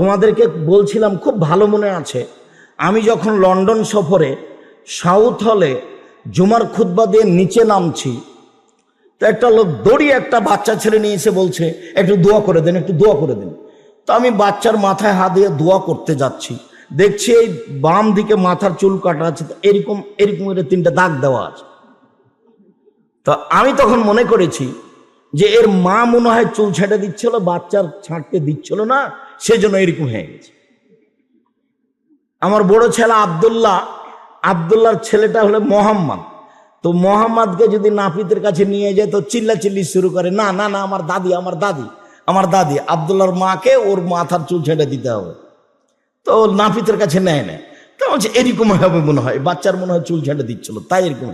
তোমাদেরকে বলছিলাম, খুব ভালো মনে আছে। আমি যখন লন্ডন সফরে সাউথ হলে জুমার খুতবা দিয়ে নিচে নামছি, তো একটা লোক দড়িয়ে একটা বাচ্চা ছেলে নিয়ে এসে বলছে, একটু দোয়া করে দেন, একটু দোয়া করে দেন। তো আমি বাচ্চার মাথায় হাত দিয়ে দোয়া করতে যাচ্ছি। দেখছি এই বাম দিকে মাথার চুল কাটা আছে এরকম এরকম এর তিনটা দাগ দেওয়া আছে। তো আমি তখন মনে করেছি যে এর মা মনে হয় চুল ছেঁটে দিচ্ছিল, বাচ্চার ছাঁটতে দিচ্ছিল না সেজন্য এরকম হয়ে গেছে। আমার বড় ছেলে আবদুল্লাহ, আবদুল্লাহর ছেলেটা হলো মোহাম্মদ। তো মোহাম্মদকে যদি নাপিতের কাছে নিয়ে যায়, তো চিল্লা চিল্লি শুরু করে, না না না, আমার দাদি আমার দাদি আমার দাদি। আবদুল্লাহর মাকে ওর মাথার চুল ছেড়ে দিতে হবে। তো নাপিতের কাছে নেয় না। তো বলছে, এরকম হবে মনে হয়, বাচ্চার মনে হয় চুল ছেড়ে দিচ্ছিল, তাই এরকম।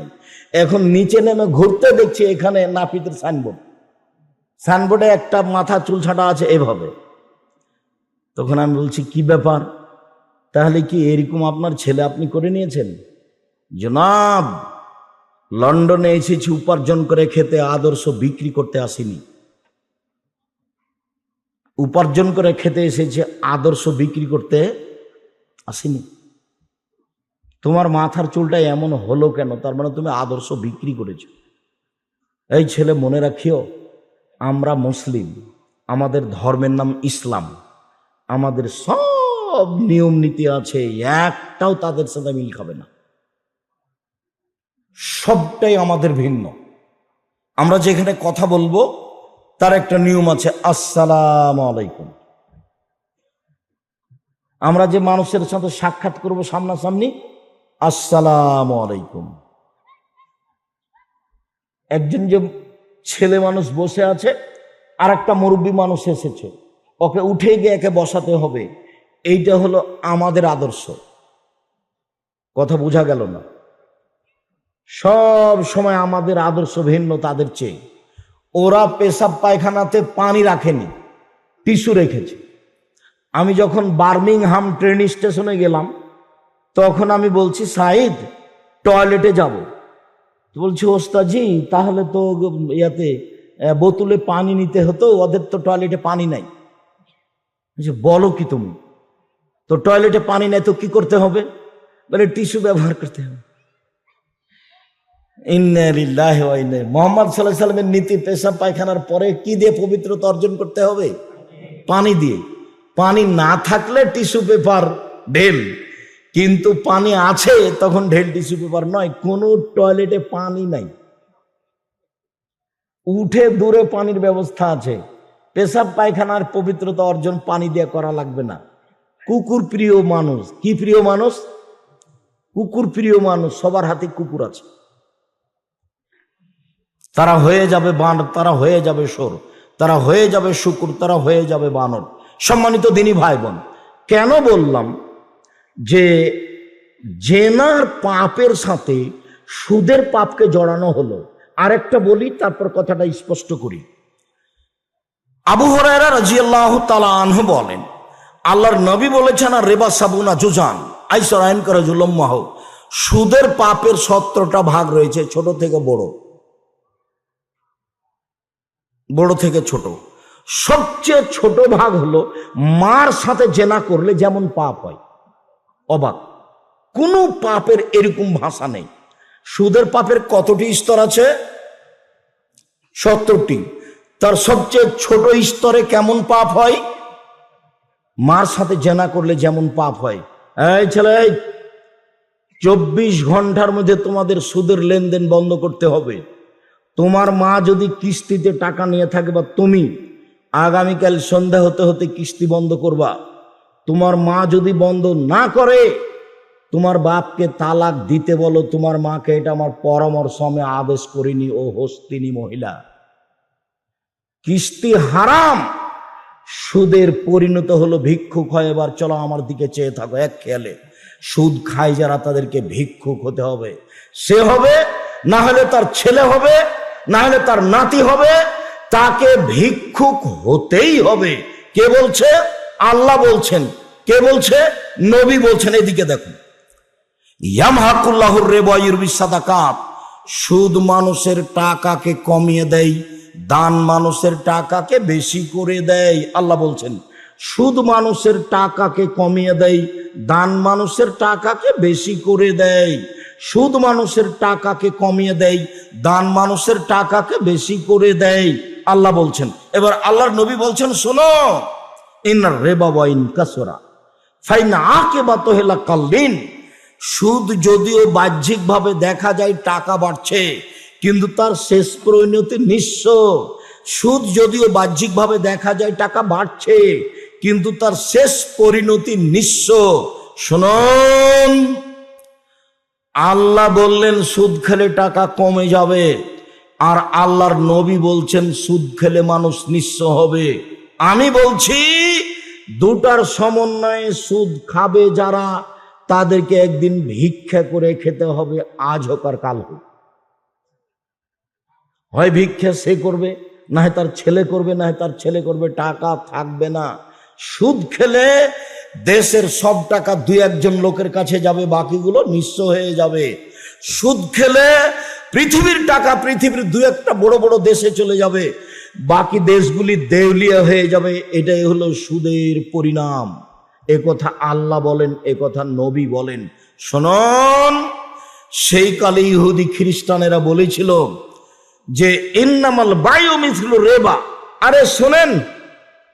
এখন নিচে নেমে ঘুরতে দেখছি এখানে নাপিতের সাইনবোর্ড। সাইনবোর্ডে একটা মাথা চুল ছাটা আছে, এভাবে। তখন আমি বলছি, কি ব্যাপার? তাহলে কি এরকম আপনার ছেলে আপনি করে নিয়েছেন? জনাব, লন্ডনে এসেছি, উপার্জন করে খেতে, আদর্শ বিক্রি করতে আসিনি। উপার্জন করে খেতে এসেছে, আদর্শ বিক্রি করতে আসিনি। তোমার মাথার চুলটা এমন হলো কেন? তার মানে তুমি আদর্শ বিক্রি করেছ। এই ছেলে মনে রাখিও, আমরা মুসলিম, আমাদের ধর্মের নাম ইসলাম। আমাদের সব নিয়ম নীতি আছে, একটাও তাদের সাথে মিল খাবে না। সবটাই আমাদের ভিন্ন। আমরা যেখানে কথা বলব, তার একটা নিয়ম আছে, আসসালাম আলাইকুম। আমরা যে মানুষের সাথে সাক্ষাৎ করব সামনাসামনি, আসসালাম আলাইকুম। একজন যে ছেলে মানুষ বসে আছে আর একটা মুরব্বী মানুষ এসেছে। ওকে উঠে গিয়ে একে বসাতে হবে। এইটা হলো আমাদের আদর্শ। কথা বোঝা গেল না? সব সময় আমাদের আদর্শ ভিন্ন তাদের চেয়ে। ওরা পেশাব পায়খানাতে পানি রাখেনি, টিস্যু রেখেছে। আমি যখন বার্মিংহাম ট্রেন স্টেশনে গেলাম, তখন আমি বলছি সাইদ টয়লেটে যাব। বলছি ওস্তাজি তাহলে তো ইয়াতে বোতলে পানি নিতে হতো, ওদের তো টয়লেটে পানি নাই। বলছি, বলো কি তুমি? তো টয়লেটে পানি নেই তো কি করতে হবে? বলে টিস্যু ব্যবহার করতে হবে। ইন্নালিল্লাহি ওয়া ইন্না ইলাইহি- মোহাম্মদ সাল্লাহ সাল্লামের নীতি পেশাব পায়খানার পরে কি দিয়ে পবিত্রতা অর্জন করতে হবে? পানি দিয়ে। পানি না থাকলে টিস্যু পেপার ঢেল। কিন্তু পানি আছে তখন ঢেল টিস্যু পেপার নয় কোনো টয়লেটে পানি নাই। উঠে দূরে পানির ব্যবস্থা আছে। পেশাব, পায়খানার পবিত্রতা অর্জন পানি দিয়ে করা লাগবে না। কুকুর প্রিয় মানুষ। কি প্রিয় মানুষ? কুকুর প্রিয় মানুষ, সবার হাতে কুকুর আছে। তারা হয়ে যাবে বান তারা হয়ে যাবে সোর, তারা হয়ে যাবে শুকুর, তারা হয়ে যাবে বানর। সম্মানিত দিনী ভাই বোন কেন বললাম যে জেনার পাপের সাথে সুদের পাপকে জড়ানো হলো? আরেকটা বলি, তারপর কথাটা স্পষ্ট করি। আবু হরায়রা রাজিয়াল্লাহ তালা আনহু বলেন, আল্লাহর নবী বলেছেন, আর রেবা সাবুনা জুজান আইসর আইন করে জুলম্মাহ সুদের পাপের সত্তরটা ভাগ রয়েছে ছোট থেকে বড়। বড় থেকে ছোট। সবচেয়ে ছোট ভাগ হলো মার সাথে জেনা করলে যেমন পাপ হয়। অবাক। কোনো পাপের এরকম ভাষা নেই। সুদের পাপের কতটি স্তর আছে? সত্তরটি। তার সবচেয়ে ছোট স্তরে কেমন পাপ হয়? মার সাথে জেনা করলে যেমন পাপ হয়। এই ছেলে, চব্বিশ ঘণ্টার মধ্যে তোমাদের সুদের লেনদেন বন্ধ করতে হবে। তোমার মা যদি কিস্তিতে টাকা নিয়ে থাকে বা তুমি, আগামীকাল সন্ধ্যা হতে হতে কিস্তি বন্ধ করবা। তোমার মা যদি বন্ধ না করে, তোমার বাপকে তালাক দিতে বলো, তোমার মাকে, এটা আমার পরামর্শ আমি আদেশ করিনি, ও হস্তিনী মহিলা। কিস্তি হারাম। সুদের পরিণত হলো ভিক্ষুক হয়, এবার চলো আমার দিকে চেয়ে থাকো এক খেয়ালে। সুদ খায় যারা, তাদেরকে ভিক্ষুক হতে হবে। সে হবে, না হলে তার ছেলে হবে, না হলে তার নাতি হবে, তাকে ভিক্ষুক হতেই হবে। কে বলছে? আল্লাহ বলছেন। কে বলছে? নবী বলছেন, এদিকে দেখুন ইয়ামহাকুল্লাহুর রেবায়ুর বিসাদাকাত সুদ মানুষের টাকাকে কমিয়ে দেয় দান মানুষের টাকাকে বেশি করে দেয়, আল্লাহ বলছেন। সুদ মানুষের টাকাকে কমিয়ে দেয়, দান মানুষের টাকাকে বেশি করে দেয়। সুদ মানুষের টাকাকে কমিয়ে দেয়, দান মানুষের টাকাকে বেশি করে দেয়, আল্লাহ বলছেন। এবার আল্লাহর নবী বলছেন, শোনো ইনার রেবা ওয়াইন কাসরা, ফাইনা আকে বা তোহেলা কাল্লিন, সুদ যদিও বাহ্যিকভাবে দেখা যায় টাকা বাড়ছে কিন্তু তার শেষ পরিণতি নিঃস্ব। সুদ যদিও বাহ্যিকভাবে দেখা যায় টাকা বাড়ছে, কিন্তু তার শেষ পরিণতি নিঃস্ব। শুনুন, আল্লাহ বললেন, সুদ খেলে টাকা কমে যাবে। আর আল্লাহর নবী বলছেন, সুদ খেলে মানুষ নিঃস্ব হবে। আমি বলছি, দুটার সমন্বয়ে সুদ খাবে যারা, তাদেরকে একদিন ভিক্ষা করে খেতে হবে, আজ হোক আর কাল হোক। হয় ভিক্ষা সে করবে, না হয় তার ছেলে করবে, না হয় তার ছেলে করবে, টাকা থাকবে না। সুদ খেলে দেশের সব টাকা দুই একজন লোকের কাছে যাবে, বাকিগুলো নিঃস্ব হয়ে যাবে। সুদ খেলে পৃথিবীর টাকা পৃথিবীর দু একটা বড় বড় দেশে চলে যাবে, বাকি দেশগুলি দেউলিয়া হয়ে যাবে, এটাই হলো সুদের পরিণাম। এ কথা আল্লাহ বলেন, এ কথা নবী বলেন। শোনন, সেই কালে ইহুদি খ্রিস্টানেরা বলেছিল যে ইন্নামাল বায়ু মিথল রেবা। আরে শোনেন,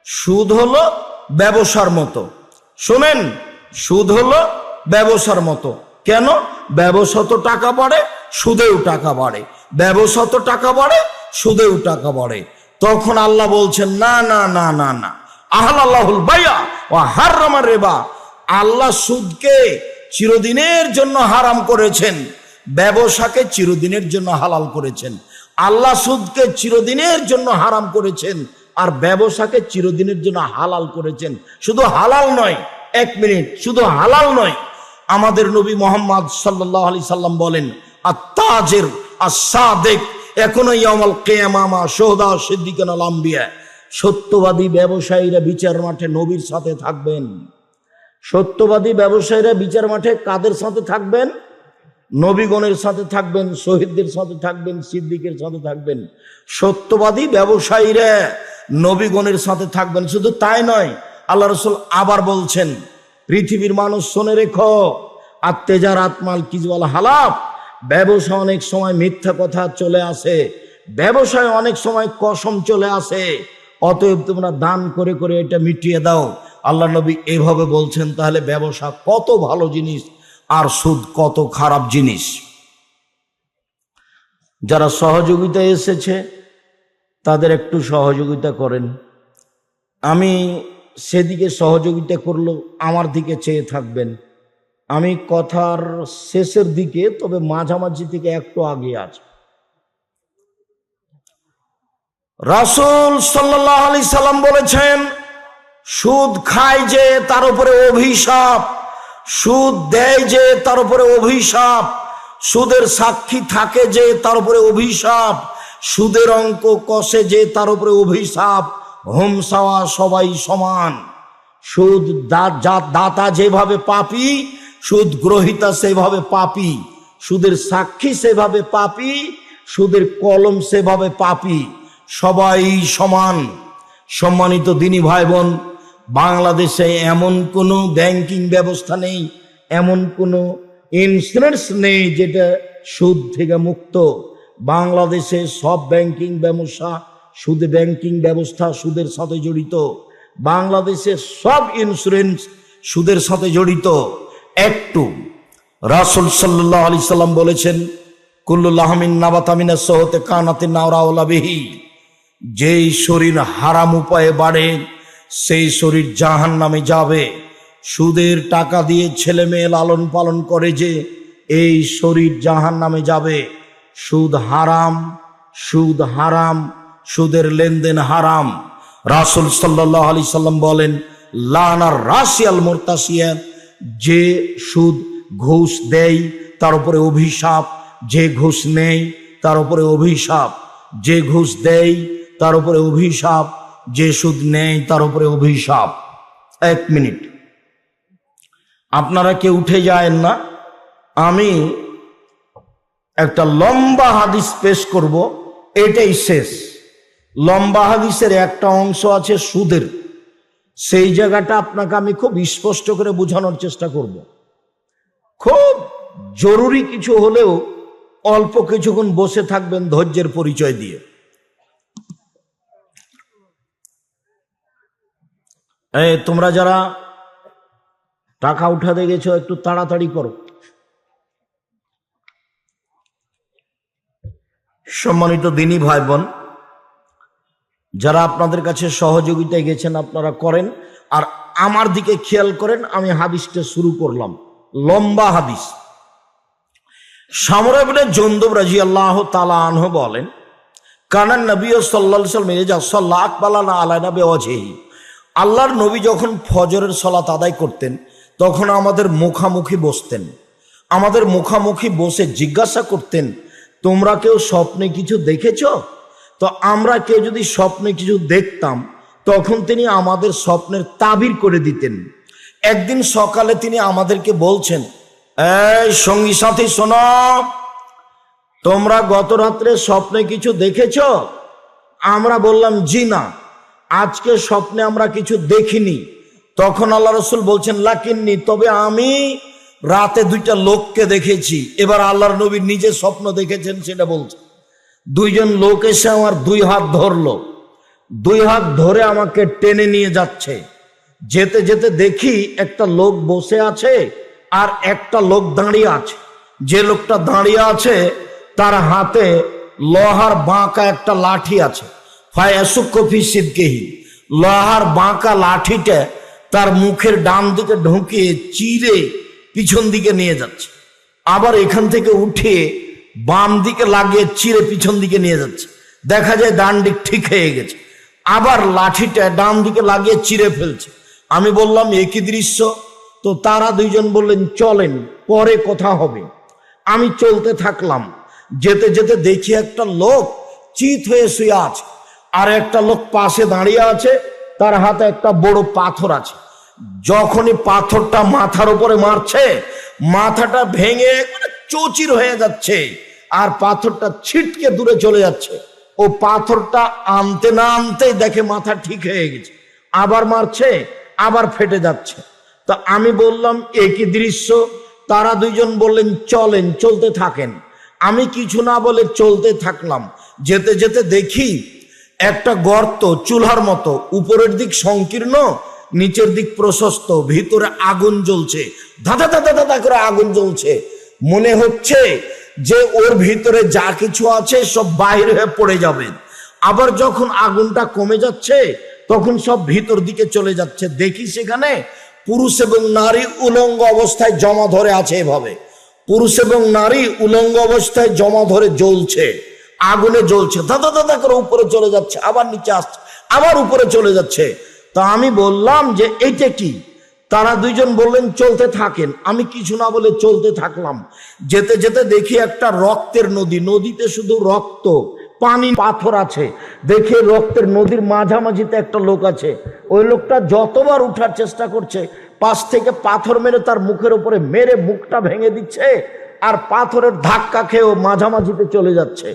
সুদ হলো ব্যবসার মতো। শোনেন, সুদ হলো ব্যবসার মতো। কেন? ব্যবসা তো টাকা বাড়ে, সুদেও টাকা বাড়ে। ব্যবসা তো টাকা বাড়ে, সুদেও টাকা বাড়ে। তখন আল্লাহ বলছেন, না না না না না। আহল আল্লাহুল বাইয়া ও হারামার রেবা। আল্লাহ সুদকে চিরদিনের জন্য হারাম করেছেন। ব্যবসাকে চিরদিনের জন্য হালাল করেছেন। আল্লাহ সুদকে চিরদিনের জন্য হারাম করেছেন আর ব্যবসাকে চিরদিনের জন্য হালাল করেছেন। শুধু হালাল নয়, এক মিনিট, শুধু হালাল নয়, আমাদের নবী মোহাম্মদ সাল্লাহ আলি সাল্লাম বলেন আর তাজের আর সাদেক এখনও ইয়ামাল কেয়ামামা সোহদা সিদ্দিকান আলাম্বিয়া সত্যবাদী ব্যবসায়ীরা বিচার মাঠে নবীর সাথে থাকবেন। সত্যবাদী ব্যবসায়ীরা বিচার মাঠে কাদের সাথে থাকবেন? নবীগণের সাথে থাকবেন, শহীদদের সাথে থাকবেন, সিদ্দিকের সাথে থাকবেন। সত্যবাদী ব্যবসায়ীরা নবীগণের সাথে থাকবেন। শুধু তাই নয়, আল্লাহ রসুল আবার বলছেন, পৃথিবীর মানুষ শোনে রেখো আত্মেজার আত্মাল কিজওয়াল হালাপ ব্যবসা অনেক সময় মিথ্যা কথা চলে আসে, ব্যবসায় অনেক সময় কসম চলে আসে, অতএব তোমরা দান করে করে এটা মিটিয়ে দাও। আল্লাহ নবী এইভাবে বলছেন, তাহলে ব্যবসা কত ভালো জিনিস আর সুদ কত খারাপ জিনিস। যারা সহযোগিতা এসেছে, তাদের একটু সহযোগিতা করেন। আমি সেদিকে সহযোগিতা করলেও আমার দিকে চেয়ে থাকবেন। আমি কথার শেষের দিকে, তবে মাঝামাঝি থেকে একটু আগে আছে। রাসুল সাল্লাহ আলি সাল্লাম বলেছেন, সুদ খায় যে তার উপরে অভিশাপ। সুদ দেয় যে তার উপরে অভিশাপ। সুদের সাক্ষী থাকে যে তার উপরে অভিশাপ। সুদের অঙ্ক কষে যে তার উপরে অভিশাপ। হোমসাওয়া সবাই সমান। সুদ দাতা যেভাবে পাপি, সুদ গ্রহিতা সেভাবে পাপি। সুদের সাক্ষী সেভাবে পাপি, সুদের কলম সেভাবে পাপি। সবাই সমান। সম্মানিত দিনী ভাই বোন বাংলাদেশে এমন কোনো ব্যাংকিং ব্যবস্থা নেই, এমন কোনো ইন্স্যুরেন্স নেই যেটা সুদ থেকে মুক্ত। বাংলাদেশে সব ব্যাংকিং ব্যবসা, সুদ ব্যাংকিং ব্যবস্থা সুদের সাথে জড়িত। বাংলাদেশের সব ইন্স্যুরেন্স সুদের সাথে জড়িত। একটু, রাসুল সাল্লাহ আলি সাল্লাম বলেছেন কুল্লুল্লাহমিন নাবাতামিনা সহতে কানাতে নাওরাওলা বিহি। যেই শরীর হারাম উপায়ে বাড়ে সেই শরীর জাহান নামে যাবে। সুদের টাকা দিয়ে ছেলে মেয়ে লালন পালন করে যে এই শরীর জাহান নামে যাবে। সুদ হারাম সুদ হারাম, সুদের লেনদেন হারাম। রাসুল সাল্লাহ আলি সাল্লাম বলেন, লানার রাশিয়াল মোরতাসিয়া যে সুদ ঘুষ দেয়, তার উপরে অভিশাপ। যে ঘুষ নেই তার উপরে অভিশাপ। যে ঘুষ দেয়, তার উপরে অভিশাপ। যে সুদ নেই, তার উপরে অভিশাপ। এক মিনিট। আপনারা কেউ উঠে যায়েন না। আমি একটা লম্বা হাদিস পেশ করব। এটাই শেষ। লম্বা হাদিসের একটা অংশ আছে সুদের। সেই জায়গাটা আপনাকে আমি খুব স্পষ্ট করে বোঝানোর চেষ্টা করব। খুব জরুরি কিছু হলেও অল্প কিছুক্ষণ বসে থাকবেন ধৈর্যের পরিচয় দিয়ে। এই, তোমরা যারা টাকা উঠাতে গেছো, একটু তাড়াতাড়ি করো। সম্মানিত দিনী ভাই বোন যারা আপনাদের কাছে সহযোগিতায় গেছেন, আপনারা করেন। আর আমার দিকে খেয়াল করেন, আমি হাদিসটা শুরু করলাম। লম্বা হাদিস। সামরাবিনের জন্দব রাজি আল্লাহ তালা আনহ বলেন কানান নবী সাল্লা সাল্লাহ আকবালানা আলাই নবী অজেহি আল্লাহর নবী যখন ফজরের সলাত আদায় করতেন, তখন আমাদের মুখামুখি বসতেন। আমাদের মুখামুখি বসে জিজ্ঞাসা করতেন, তোমরা কেউ স্বপ্নে কিছু দেখেছ? তো আমরা কেউ যদি স্বপ্নে কিছু দেখতাম, তখন তিনি আমাদের স্বপ্নের তাবির করে দিতেন। একদিন সকালে তিনি আমাদেরকে বলছেন, এই সঙ্গী সাথী, শোনো, তোমরা গত রাত্রে স্বপ্নে কিছু দেখেছ? আমরা বললাম, জি না। আজকে স্বপ্নে আমরা কিছু দেখিনি। তখন আল্লাহ রসুল বলছেন, লাকিননি, তবে আমি রাতে দুইটা লোককে দেখেছি। এবার আল্লাহর নবী নিজে স্বপ্ন দেখেছেন সেটা বলছে। দুইজন লোক এসে আমার দুই হাত ধরলো। দুই হাত ধরে আমাকে টেনে নিয়ে যাচ্ছে। যেতে যেতে দেখি একটা লোক বসে আছে আর একটা লোক দাঁড়িয়ে আছে। যে লোকটা দাঁড়িয়ে আছে, তার হাতে লোহার বাঁকা একটা লাঠি আছে। সিদ্ধকেহি লোহার বাঁকা লাঠিটা তার মুখের ডান দিকে ঢুকিয়ে চিরে পিছন দিকে নিয়ে যাচ্ছে। আবার এখান থেকে উঠে বাম দিকে লাগিয়ে চিরে পিছন দিকে নিয়ে যাচ্ছে। দেখা যায় ডান দিক ঠিক হয়ে গেছে। আবার লাঠিটা ডান দিকে লাগিয়ে চিরে ফেলছে। আমি বললাম একই দৃশ্য? তো তারা দুইজন বললেন, চলেন, পরে কথা হবে। আমি চলতে থাকলাম। যেতে যেতে দেখি একটা লোক চিত হয়ে শুয়ে আছে। আর একটা লোক পাশে দাঁড়িয়ে আছে, তার হাতে একটা বড় পাথর আছে। যখনই পাথরটা মাথার উপরে মারছে, মাথাটা ভেঙে একবারে চৌচির হয়ে যাচ্ছে আর পাথরটা ছিটকে দূরে চলে যাচ্ছে। ও পাথরটা আনতে না আনতেই দেখে মাথা ঠিক হয়ে গেছে। আবার মারছে, আবার ফেটে যাচ্ছে। তো আমি বললাম একই দৃশ্য? তারা দুইজন বললেন, চলেন, চলতে থাকেন। আমি কিছু না বলে চলতে থাকলাম। যেতে যেতে দেখি একটা গর্ত চুলার মতো, উপরের দিক সংকীর্ণ, নিচের দিক প্রশস্ত, ভিতরে আগুন জ্বলছে। ধাঁধা ধাঁধা ধাঁধা করে আগুন জ্বলছে। মনে হচ্ছে যে ওর ভিতরে যা কিছু আছে সব বাইরে হয়ে পড়ে যাবে। আবার যখন আগুনটা কমে যাচ্ছে, তখন সব ভিতর দিকে চলে যাচ্ছে। দেখি সেখানে পুরুষ এবং নারী উলঙ্গ অবস্থায় জমা ধরে আছে এভাবে। পুরুষ এবং নারী উলঙ্গ অবস্থায় জমা ধরে জ্বলছে। আগুনে জ্বলছে দাদা দাদা করে উপরে চলে যাচ্ছে, আবার নিচে আসছে, আবার উপরে চলে যাচ্ছে। তা আমি বললাম যে এইটা কি? তারা দুইজন বললেন, চলতে থাকেন। আমি কিছু না বলে চলতে থাকলাম। যেতে যেতে দেখি একটা রক্তের নদী, নদীতে শুধু রক্ত, পানি, পাথর আছে। দেখে রক্তের নদীর মাঝামাঝিতে একটা লোক আছে। ওই লোকটা যতবার উঠার চেষ্টা করছে, পাশ থেকে পাথর মেরে তার মুখের উপরে মেরে মুখটা ভেঙে দিচ্ছে, আর পাথরের ধাক্কা খেয়েও মাঝামাঝিতে চলে যাচ্ছে।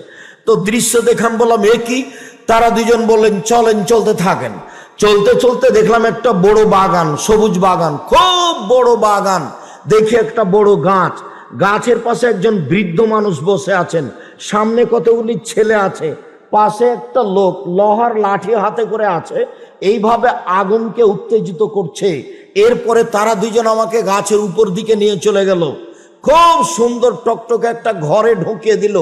তো দৃশ্য দেখাম বললাম, এ কি? তারা দুজন বললেন, চলেন, চলতে থাকেন। চলতে চলতে দেখলাম একটা বড় বাগান, সবুজ বাগান, খুব বড় বাগান। দেখি একটা বড় গাছ। গাছের পাশে একজন বৃদ্ধ মানুষ বসে আছেন। সামনে কতগুলি ছেলে আছে। পাশে একটা লোক লোহার লাঠি হাতে করে আছে। এইভাবে আগুনকে উত্তেজিত করছে। এরপরে তারা দুজন আমাকে গাছের উপর দিকে নিয়ে চলে গেল। খুব সুন্দর টকটকে একটা ঘরে ঢুকিয়ে দিল।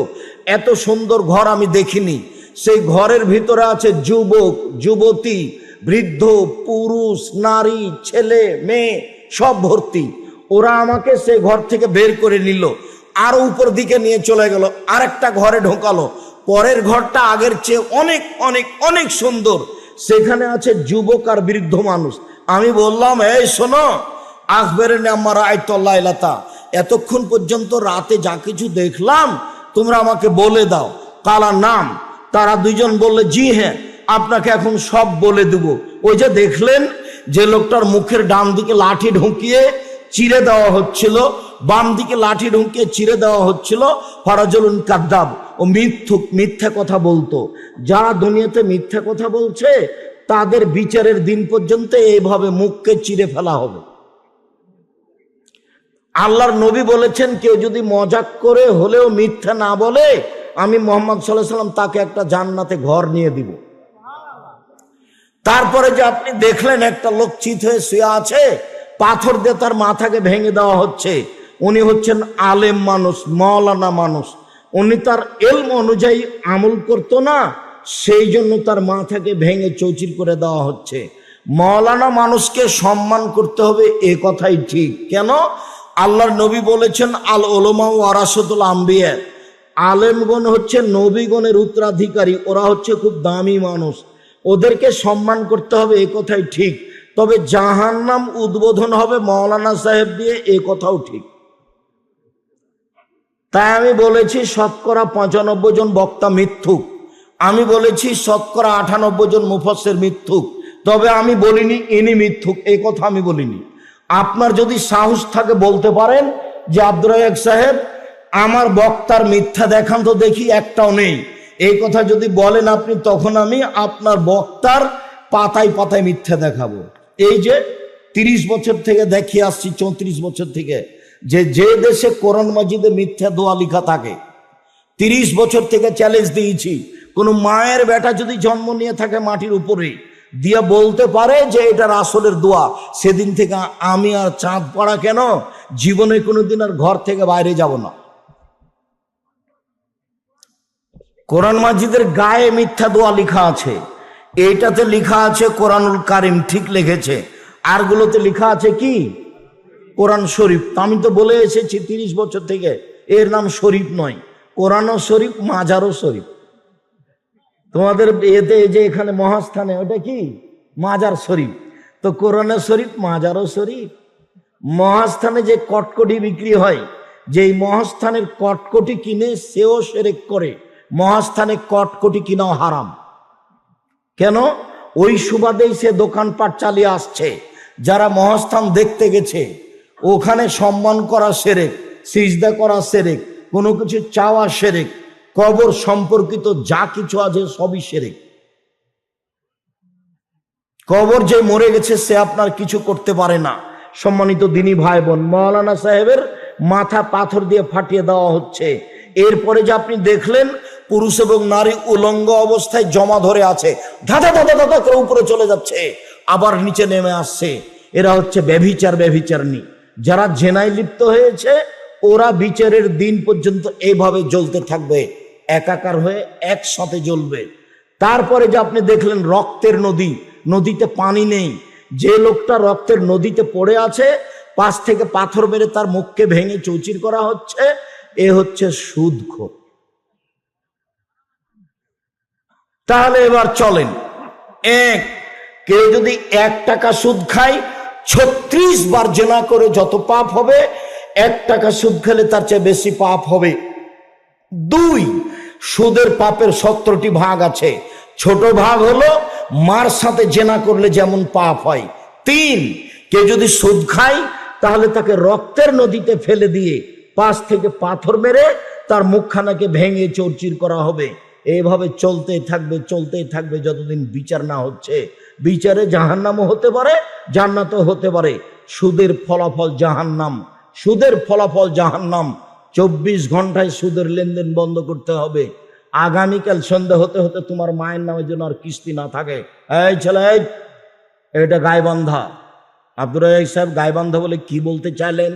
এত সুন্দর ঘর আমি দেখিনি। সেই ঘরের ভিতরে আছে যুবক, যুবতী, বৃদ্ধ, পুরুষ, নারী, ছেলে, মেয়ে, সব ভর্তি। ওরা আমাকে সেই ঘর থেকে বের করে নিল। আরও উপর দিকে নিয়ে চলে গেল। আরেকটা ঘরে ঢোকালো। পরের ঘরটা আগের চেয়ে অনেক অনেক অনেক সুন্দর। সেখানে আছে যুবক আর বৃদ্ধ মানুষ। আমি বললাম, এই শোনো আকবরের আমার আয়তল্লাহ এলাতা এতক্ষণ পর্যন্ত রাতে যা কিছু দেখলাম, তোমরা আমাকে বলে দাও। কালা নাম, তারা দুইজন বললে, জি হ্যাঁ আপনাকে এখন সব বলে দেব। ওই যে দেখলেন, যে লোকটার মুখের ডান দিকে লাঠি ঢুকিয়ে চিরে দেওয়া হচ্ছিল, বাম দিকে লাঠি ঢুকিয়ে চিরে দেওয়া হচ্ছিল ফরাজলুন কাদ্দাব ও মিথ্যুক মিথ্যা কথা বলতো। যারা দুনিয়াতে মিথ্যা কথা বলছে, তাদের বিচারের দিন পর্যন্ত এইভাবে মুখকে চিরে ফেলা হবে। আল্লাহর নবী বলেছেন, কেউ যদি মজাক করে হলেও মিথ্যা না বলে, আমি মোহাম্মদ সাল্লাহ সাল্লাম তাকে একটা জান্নাতে ঘর নিয়ে দিব। তারপরে যে আপনি দেখলেন একটা লোক চিত হয়ে শুয়ে আছে, পাথর দিয়ে তার মাথাকে ভেঙে দেওয়া হচ্ছে। উনি হচ্ছেন আলেম মানুষ মৌলানা মানুষ। উনি তার এলম অনুযায়ী আমল করতো না, সেই জন্য তার মাথাকে ভেঙে চৌচির করে দেওয়া হচ্ছে। মৌলানা মানুষকে সম্মান করতে হবে, এ কথাই ঠিক। কেন? আল্লাহর নবী বলেছেন, আল ওলমা ওয়ারাসতুল আম্বিয়া আলেমগণ হচ্ছে নবীগণের উত্তরাধিকারী, ওরা হচ্ছে খুব দামি মানুষ। ওদেরকে সম্মান করতে হবে, এ কথাই ঠিক। তবে জাহান্নাম উদ্বোধন হবে মৌলানা সাহেব দিয়ে, এ কথাও ঠিক। তাই আমি বলেছি, শতকরা পঁচানব্বই জন বক্তা মিথ্যুক। আমি বলেছি, শতকরা আটানব্বই জন মুফসের মিথ্যুক। তবে আমি বলিনি, ইনি মিথ্যুক এই কথা আমি বলিনি। আপনার যদি সাহস থাকে বলতে পারেন যে আব্দুর রাজাক সাহেব, আমার বক্তার মিথ্যা দেখান তো দেখি একটাও নেই। এই কথা যদি বলেন আপনি, তখন আমি আপনার বক্তার পাতায় পাতায় মিথ্যা দেখাবো। এই যে তিরিশ বছর থেকে দেখিয়ে আসছি, চৌত্রিশ বছর থেকে, যে যে দেশে কোরআন মাজিদে মিথ্যা দোয়া লিখা থাকে, তিরিশ বছর থেকে চ্যালেঞ্জ দিয়েছি। কোনো মায়ের বেটা যদি জন্ম নিয়ে থাকে মাটির উপরে দিয়ে বলতে পারে যে এটার আসলের দোয়া। সেদিন থেকে আমি আর চাঁদ পড়া কেন? জীবনে কোনোদিন আর ঘর থেকে বাইরে যাব না। কোরআন মাজিদের গায়ে মিথ্যা দোয়া লিখা আছে। এইটাতে লেখা আছে, কোরআনুল কারিম ঠিক লিখেছে। আরগুলোতে লেখা আছে কি? কোরআন শরীফ। আমি তো বলে এসেছি তিরিশ বছর থেকে। এর নাম শরীফ নয়। কোরআনও শরীফ, মাজারও শরীফ। তোমাদের এতে যে এখানে মহাস্থানে, ওটা কি? মাজার শরীফ। তো কোরআনের শরীফ, মাজারও শরীফ। মহাস্থানে যে কটকটি বিক্রি হয়, যেই মহাস্থানের কটকটি কিনে সেও সেরেক করে। মহাস্থানে কটকটি কিনাও হারাম। কেন? ওই সুবাদেই সে দোকানপাট চালিয়ে আসছে। যারা মহাস্থান দেখতে গেছে, ওখানে সম্মান করা সেরেক, সিজদা করা সেরেক, কোনো কিছু চাওয়া সেরেক। কবর সম্পর্কিত যা কিছু আছে সবই সেরেক কবর যে মরে গেছে সে আপনার কিছু করতে পারে না। সম্মানিত দিনী ভাই বোন মৌলানা সাহেবের মাথা পাথর দিয়ে ফাটিয়ে দেওয়া হচ্ছে। এরপরে যে আপনি দেখলেন, পুরুষ এবং নারী উলঙ্গ অবস্থায় জমা ধরে আছে। ধাঁধা ধাঁধা ধাঁধা করে উপরে চলে যাচ্ছে, আবার নিচে নেমে আসছে। এরা হচ্ছে ব্যভিচার ব্যভিচারনি যারা জেনায় লিপ্ত হয়েছে, ওরা বিচারের দিন পর্যন্ত এইভাবে জ্বলতে থাকবে। একাকার হয়ে একসাথে জ্বলবে। তারপরে যে আপনি দেখলেন রক্তের নদী, নদীতে পানি নেই। যে লোকটা রক্তের নদীতে পড়ে আছে, পাশ থেকে পাথর মেরে তার মুখকে ভেঙে চৌচির করা হচ্ছে, এ হচ্ছে সুদখোর। তাহলে এবার চলেন। এক, কেউ যদি এক টাকা সুদ খায়, ছত্রিশ বার জেনা করে যত পাপ হবে, এক টাকা সুদ খেলে তার চেয়ে বেশি পাপ হবে। দুই সুদের পাপের সত্তরটি ভাগ আছে। ছোট ভাগ হলো মার সাথে জেনা করলে যেমন পাপ হয়। তিন, কে যদি সুদ খায়, তাহলে তাকে রক্তের নদীতে ফেলে দিয়ে পাশ থেকে পাথর মেরে তার মুখখানাকে ভেঙে চৌচির করা হবে। এইভাবে চলতেই থাকবে চলতেই থাকবে যতদিন বিচার না হচ্ছে। বিচারে জাহান্নামও হতে পারে, জান্নাতও হতে পারে। সুদের ফলাফল জাহান্নাম, সুদের ফলাফল জাহান্নাম। চব্বিশ ঘন্টায় সুদের লেনদেন বন্ধ করতে হবে। আগামীকাল সন্ধ্যা হতে হতে তোমার মায়ের নামে যেন আর কিস্তি না থাকে। এই ছেলে, এটা গায়বান্ধা আব্দুর রাজাক সাহেব গায়বান্ধা বলে কি বলতে চাইলেন?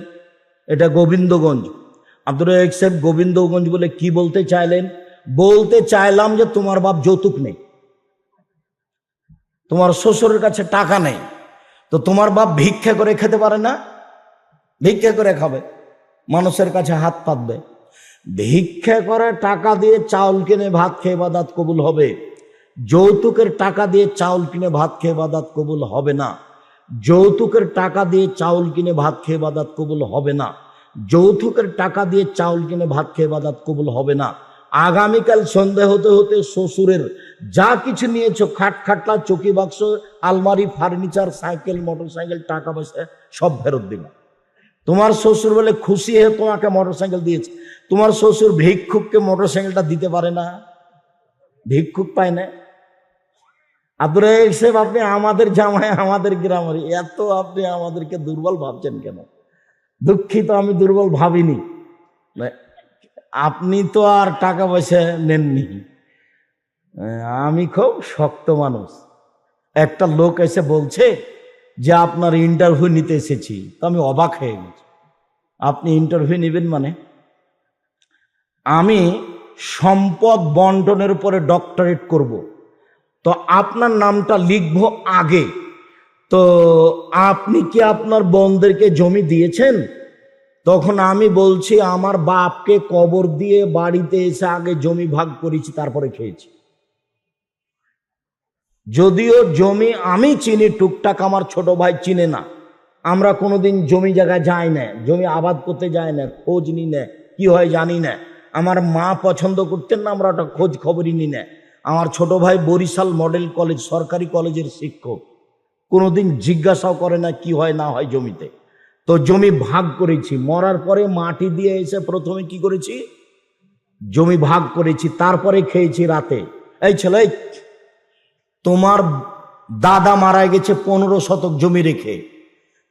এটা গোবিন্দগঞ্জ। আব্দুর রাজাক সাহেব গোবিন্দগঞ্জ বলে কি বলতে চাইলেন? বলতে চাইলাম যে তোমার বাপ যৌতুক নেই। তোমার শ্বশুরের কাছে টাকা নেই। তো তোমার বাপ ভিক্ষা করে খেতে পারে না? ভিক্ষা করে খাবে। মানুষের কাছে হাত পাতবে। ভিক্ষা করে টাকা দিয়ে চাউল কিনে ভাত খেয়ে বাদাত কবুল হবে। যৌতুকের টাকা দিয়ে চাউল কিনে ভাত খেয়ে বাদাত কবুল হবে না। যৌতুকের টাকা দিয়ে চাউল কিনে ভাত খেয়ে বাদাত কবুল হবে না। যৌতুকের টাকা দিয়ে চাউল কিনে ভাত খেয়ে বাদাত কবুল হবে না। আগামীকাল সন্ধ্যা হতে হতে শ্বশুরের যা কিছু নিয়েছো, খাট খাটলা, চকি বাক্স, আলমারি, ফার্নিচার, সাইকেল মোটর সাইকেল টাকা পয়সা সব ফেরত দিবে। তোমার শ্বশুর বলে খুশি হয়ে তোমাকে মোটর সাইকেল দিয়েছে। তোমার শ্বশুর ভিক্ষুককে মোটর সাইকেলটা দিতে পারে না। ভিক্ষুক পায় না। আব্দুল সাহেব, আপনি আমাদের জামাই, আমাদের গ্রামের এত আপনি আমাদেরকে দুর্বল ভাবছেন কেন? দুঃখিত, আমি দুর্বল ভাবিনি। আপনি তো আর টাকা পয়সা নেননি। আমি খুব শক্ত মানুষ। একটা লোক এসে বলছে যে আপনার ইন্টারভিউ নিতে এসেছি, তো আমি অবাক হয়ে গেছি। আপনি ইন্টারভিউ নেবেন মানে? আমি সম্পদ বন্টনের উপরে ডক্টরেট করব। তো আপনার নামটা লিখব আগে। তো আপনি কি আপনার বোনদেরকে জমি দিয়েছেন? তখন আমি বলছি, আমার বাপকে কবর দিয়ে বাড়িতে এসে আগে জমি ভাগ করেছি, তারপরে খেয়েছি। যদিও জমি আমি চিনি, টুকটাক আমার ছোট ভাই চিনে না। আমরা কোনোদিন জমি জায়গায় যাই না, জমি আবাদ করতে যাই না, খোঁজ নি না, কি হয় জানি না। আমার মা পছন্দ করতেন না, আমরা ওটা খোঁজ খবরই নি না। আমার ছোট ভাই বরিশাল মডেল কলেজ, সরকারি কলেজের শিক্ষক। কোনোদিন জিজ্ঞাসাও করে না কি হয় না হয় জমিতে। তো জমি ভাগ করেছি, মরার পরে মাটি দিয়ে এসে প্রথমে কি করেছি? জমি ভাগ করেছি, তারপরে খেয়েছি রাতে। এই ছেলে তোমার দাদা মারা গেছে পনেরো শতক জমি রেখে।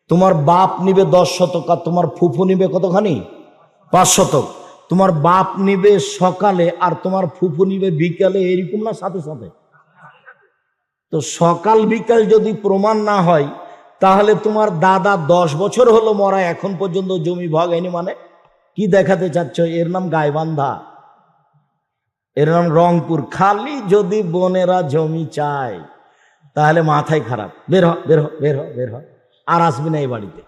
তোমার বাপ নিবে দশ শতক আর তোমার ফুফু নিবে কতখানি? পাঁচ শতক। তোমার বাপ নিবে সকালে আর তোমার ফুফু নিবে বিকালে, এরকম না সাথে সাথে? তো সকাল বিকাল যদি প্রমাণ না হয়, তাহলে তোমার দাদা দশ বছর হলো মরা, এখন পর্যন্ত জমি ভাগ হয়নি মানে? কি দেখাতে চাচ্ছ? এর নাম গাইবান্ধা। এর নাম রংপুর। খালি যদি বোনেরা জমি চায়, তাহলে মাথায় খারাপ। বের হ বের হ বের হ বের হ। আর আসবি না এই বাড়িতে।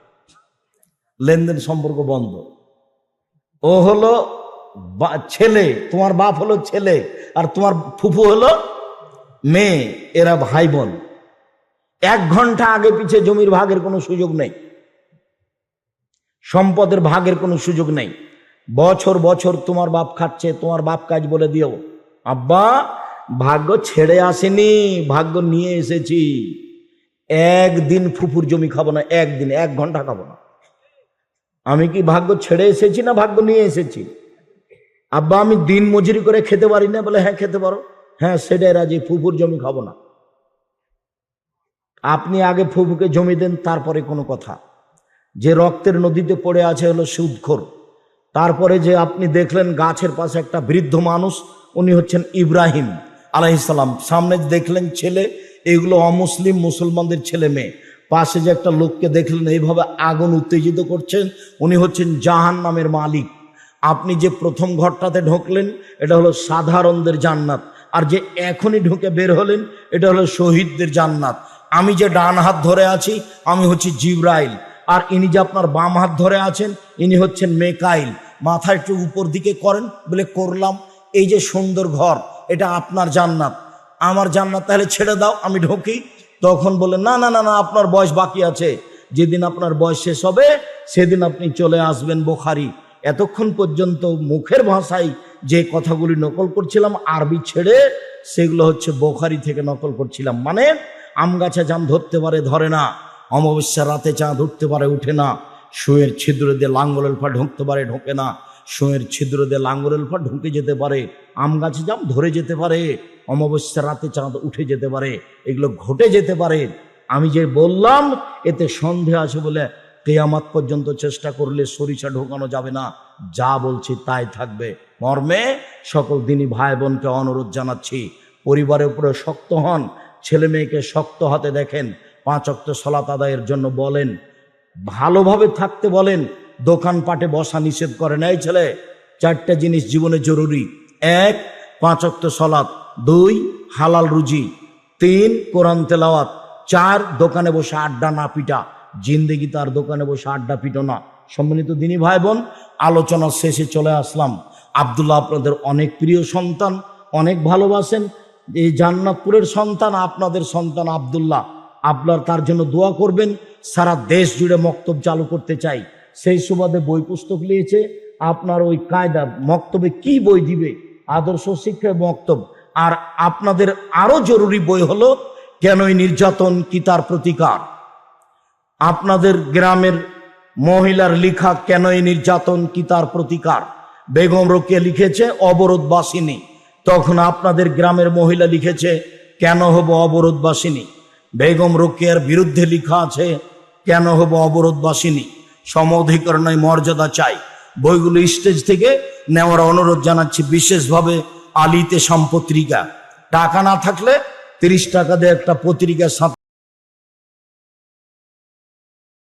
লেনদেন সম্পর্ক বন্ধ। ও হলো ছেলে। তোমার বাপ হলো ছেলে। আর তোমার ফুফু হলো মেয়ে। এরা ভাই বোন এক ঘণ্টা আগে পিছে জমির ভাগের কোনো সুযোগ নেই। সম্পদের ভাগের কোনো সুযোগ নেই। বছর বছর তোমার বাপ খাচ্ছে, তোমার বাপ কাজ বলে দিও। আব্বা, ভাগ্য ছেড়ে আসেনি, ভাগ্য নিয়ে এসেছি। একদিন ফুফুর জমি খাব না, একদিন, এক ঘণ্টা খাব না। আমি কি ভাগ্য ছেড়ে এসেছি না ভাগ্য নিয়ে এসেছি? আব্বা, আমি দিন মজুরি করে খেতে পারি না বলে হ্যাঁ খেতে পারো। হ্যাঁ সেটাই রাজি, ফুফুর জমি খাব না। আপনি আগে ফুফুকে জমি দেন, তারপরে কোনো কথা। যে রক্তের নদীতে পড়ে আছে হলো সুদখোর। তারপরে যে আপনি দেখলেন গাছের পাশে একটা বৃদ্ধ মানুষ, উনি হচ্ছেন ইব্রাহিম আলাইসালাম সামনে দেখলেন ছেলে, এগুলো অমুসলিম মুসলমানদের ছেলে মেয়ে। পাশে যে একটা লোককে দেখলেন, এইভাবে আগুন উত্তেজিত করছেন, উনি হচ্ছেন জাহান নামের মালিক। আপনি যে প্রথম ঘরটাতে ঢুকলেন, এটা হলো সাধারণদের জান্নাত। আর যে এখনই ঢুকে বের হলেন, এটা হলো শহীদদের জান্নাত। আমি যে ডান হাত ধরে আছি, আমি হচ্ছি জিব্রাইল। আর ইনি যে আপনার বাম হাত ধরে আছেন, ইনি হচ্ছেন মেকাইল। মাথা একটু উপর দিকে করেন, বলে, করলাম। এই যে সুন্দর ঘর, এটা আপনার জান্নাত। আমার জান্নাত তাহলে ছেড়ে দাও, আমি ঢুকি। তখন বলে, না না না না, আপনার বয়স বাকি আছে। যেদিন আপনার বয়স শেষ হবে, সেদিন আপনি চলে আসবেন বোখারি। এতক্ষণ পর্যন্ত মুখের ভাষায় যে কথাগুলি নকল করছিলাম, আরবি ছেড়ে সেগুলো হচ্ছে বোখারি থেকে নকল করছিলাম। মানে আম গাছে জাম ধরতে পারে, ধরে না। অমাবস্যা রাতে চাঁদ উঠতে পারে, উঠে না। শুয়ের ছিদ্র দিয়ে লাঙ্গলের ফা ঢুকতে পারে, ঢোকে না। শুয়ের ছিদ্র দিয়ে লাঙ্গলের ফা ঢুকে যেতে পারে। আম গাছে জাম ধরে যেতে পারে। অমাবস্যা রাতে চাঁদ উঠে যেতে পারে। এগুলো ঘটে যেতে পারে। আমি যে বললাম, এতে সন্দেহ আছে বলে কেয়ামাত পর্যন্ত চেষ্টা করলে সরিষা ঢোকানো যাবে না। যা বলছি তাই থাকবে। মর্মে সকল দিনই ভাই বোনকে অনুরোধ জানাচ্ছি, পরিবারের উপরে শক্ত হন ছেলে মেয়েকে শক্ত হাতে দেখেন পাঁচ অক্ট সলাত আদায়ের জন্য বলেন, ভালোভাবে থাকতে বলেন দোকানপাটে বসা নিষেধ করেন এই ছেলে, চারটা জিনিস জীবনে জরুরি। এক, পাঁচ অক্ট সলাৎ দুই, হালাল রুজি। তিন, কোরআন তেলাওয়াত। চার, দোকানে বসে আড্ডা না পিটা। জিন্দেগি তার দোকানে বসে আড্ডা পিটো না। সম্মানিত দিনী ভাই বোন আলোচনার শেষে চলে আসলাম। আবদুল্লাহ আপনাদের অনেক প্রিয় সন্তান, অনেক ভালোবাসেন। এই জান্নাতপুরের সন্তান, আপনাদের সন্তান আবদুল্লাহ। আপনার তার জন্য দোয়া করবেন। সারা দেশ জুড়ে মক্তব চালু করতে চাই। সেই সুবাদে বই পুস্তক নিয়েছে আপনার ওই কায়দা মক্তবে কি বই দিবে? আদর্শ শিক্ষা মক্তব। আর আপনাদের আরও জরুরি বই হলো, কেন এই নির্যাতন কি তার প্রতিকার? আপনাদের গ্রামের মহিলার লেখা কেন এই নির্যাতন কি তার প্রতিকার? বেগম রোকে লিখেছে অবরোধ বাসিনী তখন আপনাদের গ্রামের মহিলা লিখেছে, কেন হব অবরোধবাসিনী? বেগম রোকেয়ার বিরুদ্ধে লেখা আছে, কেন হব অবরোধবাসিনী? সম অধিকার নয়, মর্যাদা চাই। বইগুলো স্টেজ থেকে নেওয়ার অনুরোধ জানাচ্ছি, বিশেষভাবে আলিতে সম্পত্রিকা টাকা না থাকলে তিরিশ টাকা দিয়ে একটা পত্রিকা